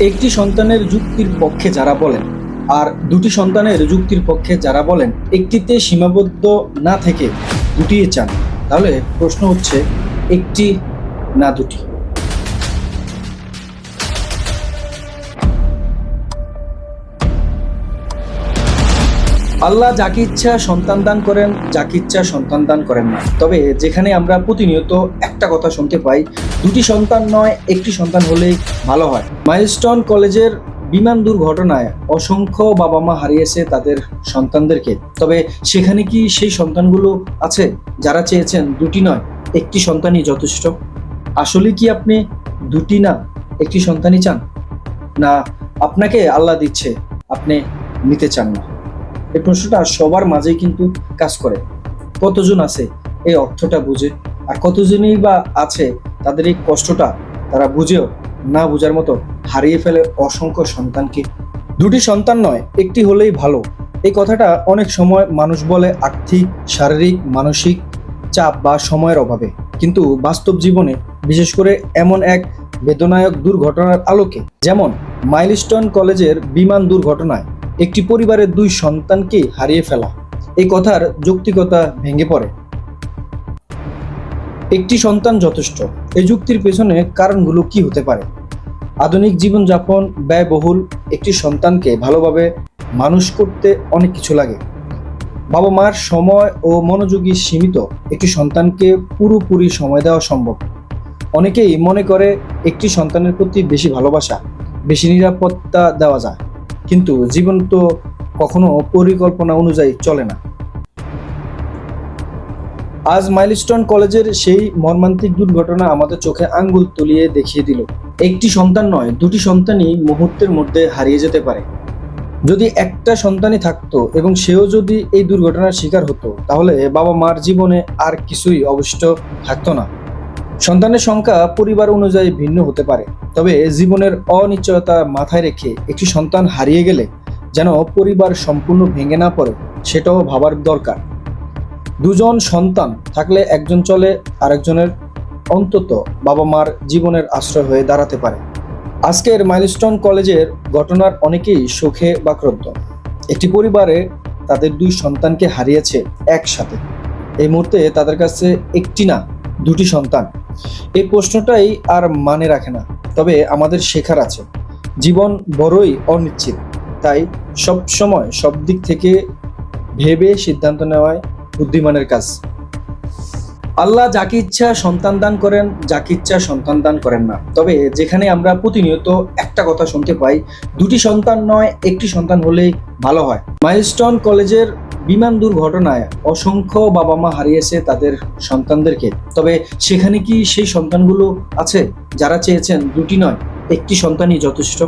একটি সন্তানের যুক্তির পক্ষে যারা বলেন আর দুটি সন্তানের যুক্তির পক্ষে যারা বলেন, একটিতে সীমাবদ্ধ না থেকে দুটিয়ে চান। তাহলে প্রশ্ন হচ্ছে, একটি না দুটি? আল্লাহ যাকে ইচ্ছা সন্তান দান করেন, যাকে ইচ্ছা সন্তান দান করেন না। তবে যেখানে আমরা প্রতিনিয়ত একটা কথা শুনতে পাই, দুটি সন্তান নয়, একটি সন্তান হলেই ভালো হয়। মাইলস্টোন কলেজের বিমান দুর্ঘটনায় অসংখ্য বাবা মা হারিয়েছে তাদের সন্তানদেরকে। তবে সেখানে কি সেই সন্তানগুলো আছে যারা চেয়েছেন দুটি নয়, একটি সন্তানই যথেষ্ট? আসলে কি আপনি দুটি না, একটি সন্তানই চান? না, আপনাকে আল্লাহ দিচ্ছে, আপনি নিতে চান না। এই প্রশ্নটা সবার মাঝেই কিন্তু কাজ করে। কতজন আছে? এই অর্থটা বুঝে। আর কতজনই বা আছে তাদের এই কষ্টটা তারা বুঝেও না বোঝার মতো হারিয়ে ফেলে অসংখ্য সন্তানকে। দুটি সন্তান নয়, একটি হলেই ভালো। এই কথাটা অনেক সময় মানুষ বলে আর্থিক, শারীরিক, মানসিক চাপ বা সময়ের অভাবে। কিন্তু বাস্তব জীবনে বিশেষ করে এমন এক বেদনায়ক দুর্ঘটনার আলোকে, যেমন মাইলস্টোন কলেজের বিমান দুর্ঘটনায় একটি পরিবারের দুই সন্তানকে হারিয়ে ফেলা। এই কথার যৌক্তিকতা ভেঙে পড়ে। একটি সন্তান যথেষ্ট। এই যুক্তির পেছনে কারণগুলো কি হতে পারে? আধুনিক জীবনযাপন ব্যয়বহুল। একটি সন্তানকে ভালোভাবে মানুষ করতে অনেক কিছু লাগে। বাবা মার সময় ও মনোযোগী সীমিত। একটি সন্তানকে পুরোপুরি সময় দেওয়া সম্ভব। অনেকেই মনে করে একটি সন্তানের প্রতি বেশি ভালোবাসা, বেশি নিরাপত্তা দেওয়া যায়। কিন্তু জীবন তো কখনো পরিকল্পনা অনুযায়ী চলে না। আজ মাইলস্টোন কলেজের সেই মর্মান্তিক দুর্ঘটনা আমাদের চোখে আঙ্গুল তুলিয়ে দেখিয়ে দিল। একটি সন্তান নয়, দুটি সন্তানই মুহূর্তের মধ্যে হারিয়ে যেতে পারে। যদি একটা সন্তানই থাকতো এবং সেও যদি এই দুর্ঘটনার শিকার হতো, তাহলে বাবা মার জীবনে আর কিছুই অবশিষ্ট থাকতো না। সন্তানের সংখ্যা পরিবার অনুযায়ী ভিন্ন হতে পারে, তবে জীবনের অনিশ্চয়তা মাথায় রেখে একটি সন্তান হারিয়ে গেলে যেন পরিবার সম্পূর্ণ ভেঙে না পড়ে, সেটাও ভাবার দরকার। দুজন সন্তান থাকলে একজন চলে, আরেকজনের অন্তত বাবা মার জীবনের আশ্রয় হয়ে দাঁড়াতে পারে। আজকের মাইলস্টোন কলেজের ঘটনার অনেকেই সুখে বাক্রদ্য একটি পরিবারে তাদের দুই সন্তানকে হারিয়েছে একসাথে। এই মুহূর্তে তাদের কাছে একটি না, দুটি সন্তান। এই প্রশ্নটাই আর মানে রাখে না, তবে আমাদের শেখার আছে। জীবন বড়ই অনিশ্চিত, তাই সব সময় সব দিক থেকে ভেবে সিদ্ধান্ত নেওয়ায় বুদ্ধিমানের কাজ। আল্লাহ যাকে ইচ্ছা সন্তান দান করেন, যাকে ইচ্ছা সন্তান দান করেন না। তবে যেখানে আমরা প্রতিনিয়ত একটা কথা শুনতে পাই, দুটি সন্তান নয়, একটি সন্তান হলেই ভালো হয়। মাইলস্টোন কলেজের বিমান দুর্ঘটনায় অসংখ্য বাবা মা হারিয়েছে তাদের সন্তানদেরকে। তবে সেখানে কি সেই সন্তানগুলো আছে? যারা চেয়েছেন দুটি নয়, একটি সন্তানই যথেষ্ট।